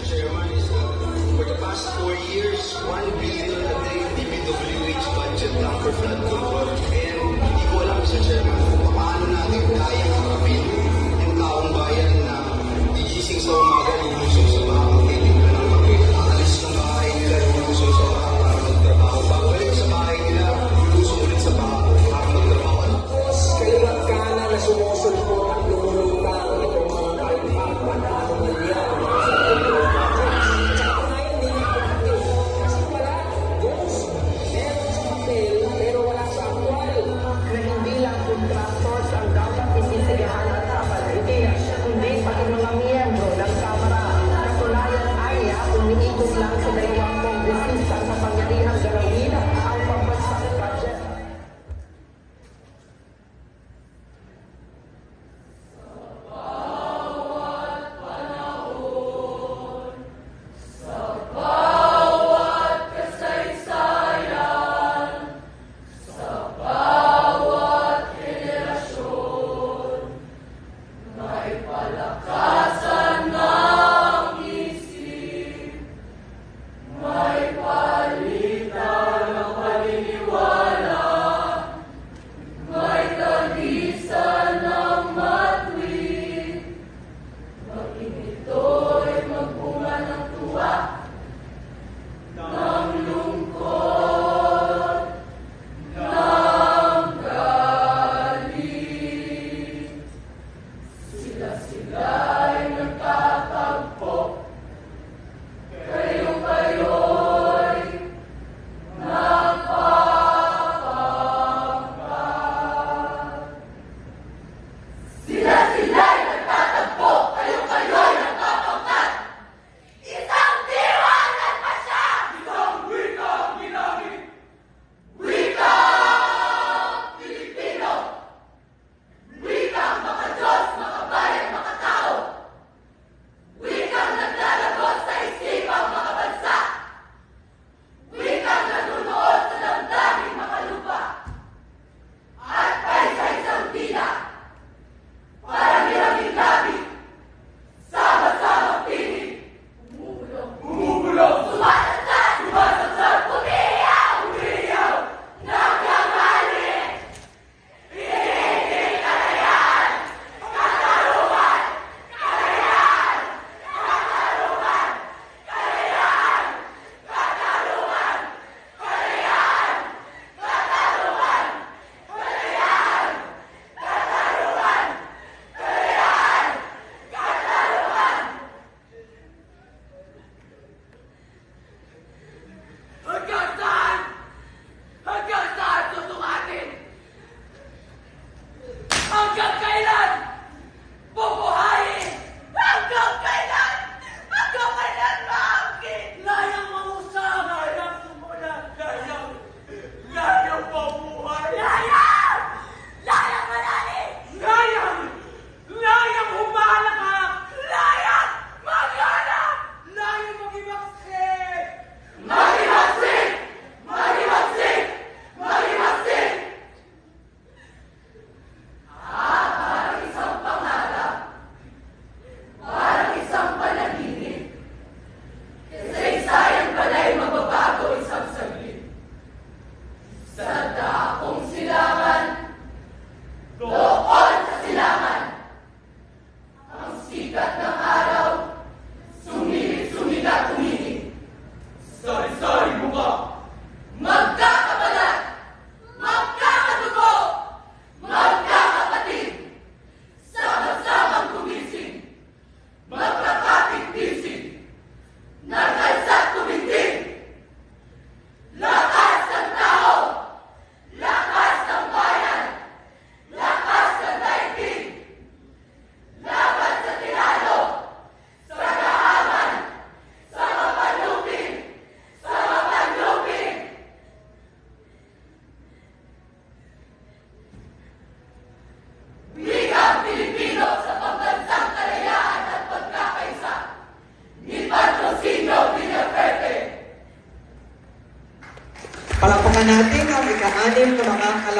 Mr. Chairman, is that for the past four years, one billion a day DPWH budget lang for flood control. And hindi ko alam, Mr. Chairman, natin ang ika-anim na mga alam.